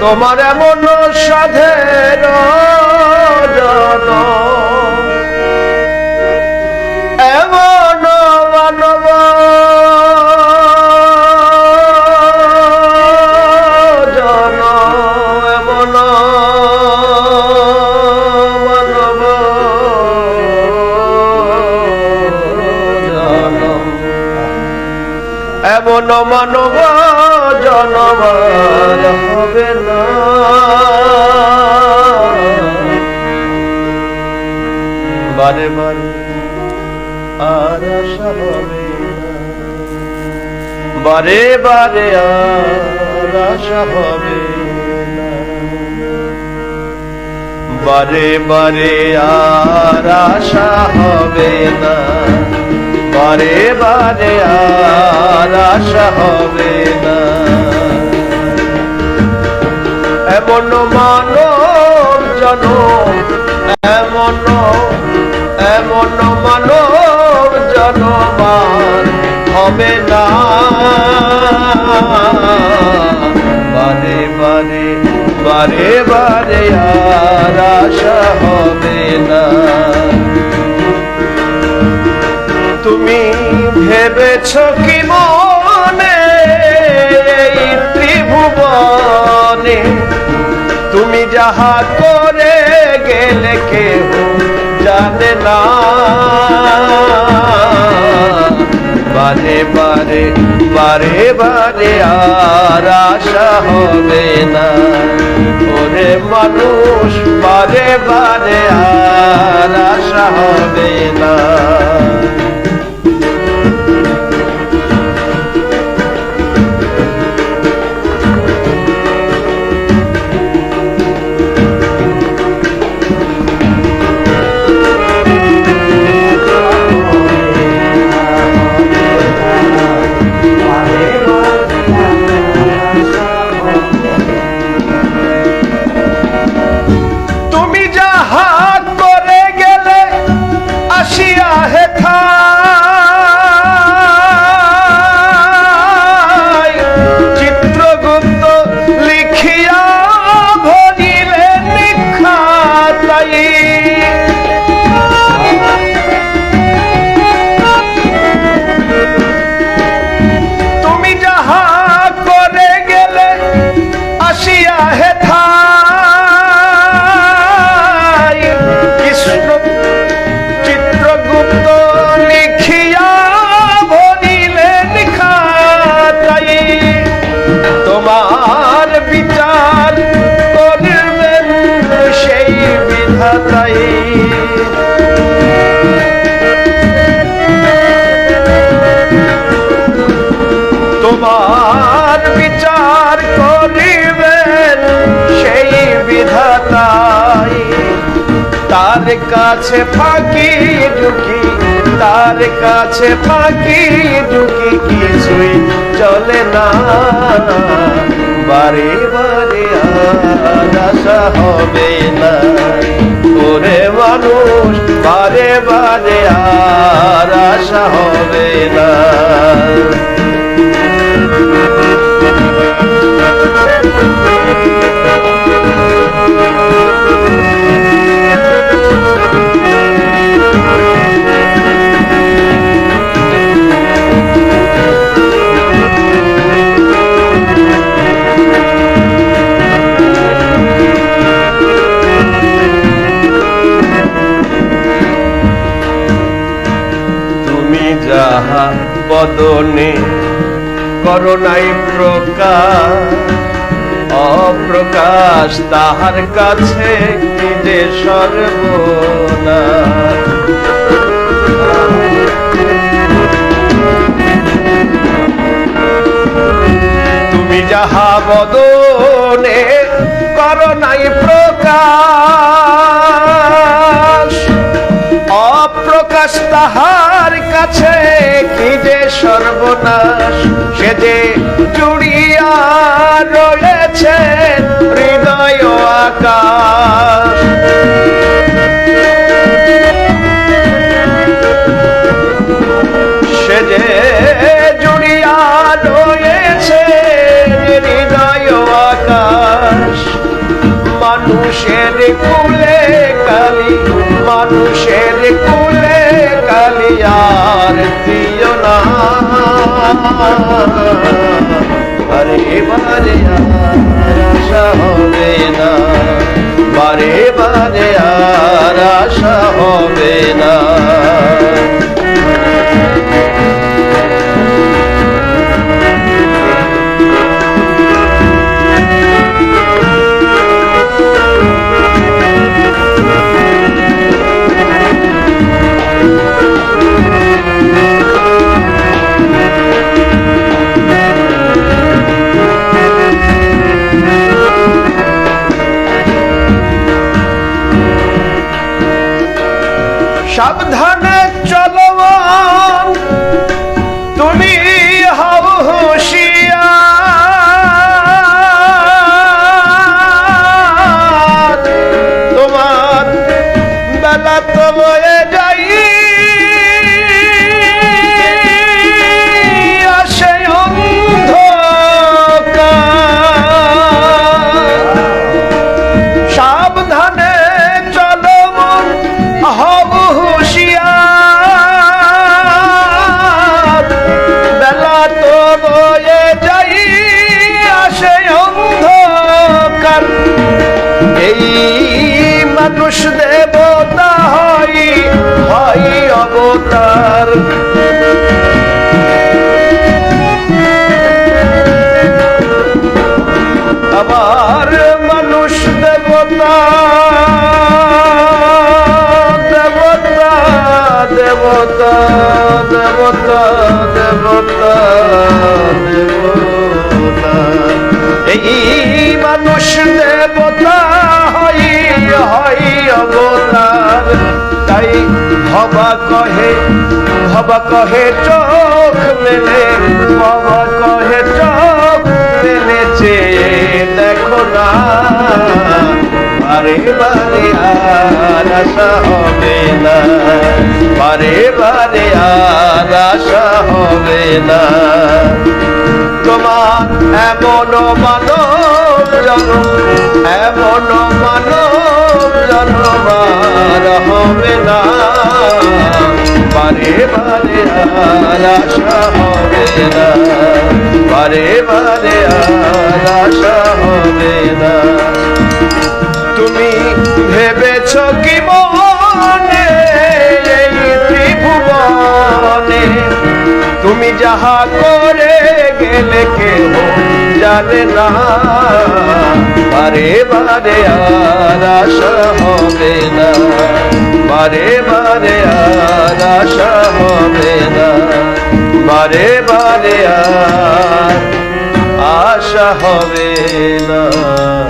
তোমার এমন সাধের এমন মানব। জন এমন মানব। জন এমন মানব না বারে বারে হবে বারে বারে আশা হবে না। বারে বারে আর আশা হবে না। বারে বারে আর আশা হবে না। এমন মানব জন, এমন এমন মানব জনমান হবে না। বারে বারে বারে বারে আর আশা হবে না। তুমি ভেবেছ কি যাহা করে গেলে কেউ জানে না। বারে বারে বারে বারে আর আশা হবে না। ওরে মানুষ, বারে বারে আর আশা হবে না। কাছে ফাঁকি ঢুকি, তার কাছে ফাঁকি ঢুকি, কিছুই চলে না। বারে বারে আশা হবে না। ওরে মানুষ, বারে বারে আর যাহা বদনে করোনাই প্রকাশ অপ্রকাশ তাহার কাছে কি যে তুমি যাহা বদনে সর্বনাশ সে যে জুড়িয়া রয়েছে হৃদয় আকাশ। আরে বারে আর আশা হবে না বারে বারে সাবধানে এই মানুষ দেবতা হয় হয় অবতার। আবার মানুষ দেবতা দেবতা দেবতা দেবতা দেবতা দেবতা। এই মানুষ দেবতা হই হই অবতার তাই ভবা কহে ভবা কহে চোখ মেলে ভবা কহে চোখ মেলে চেয়ে দেখো না। বারে বারে আর আশা হবে না। বারে বারে আর আশা হবে না। তোমার এমন মানব জনম, এমন মানব জনম আর হবে না। বারে বারে আর আশা হবে না। বারে বারে আর আশা হবে না। তুমি ভেবেছ কি মনে যাহা করে গেলে কেউ জানে না। বারে বারে আর আশা হবে না। বারে বারে আর আশা হবে না। বারে বারে আর আশা হবে না।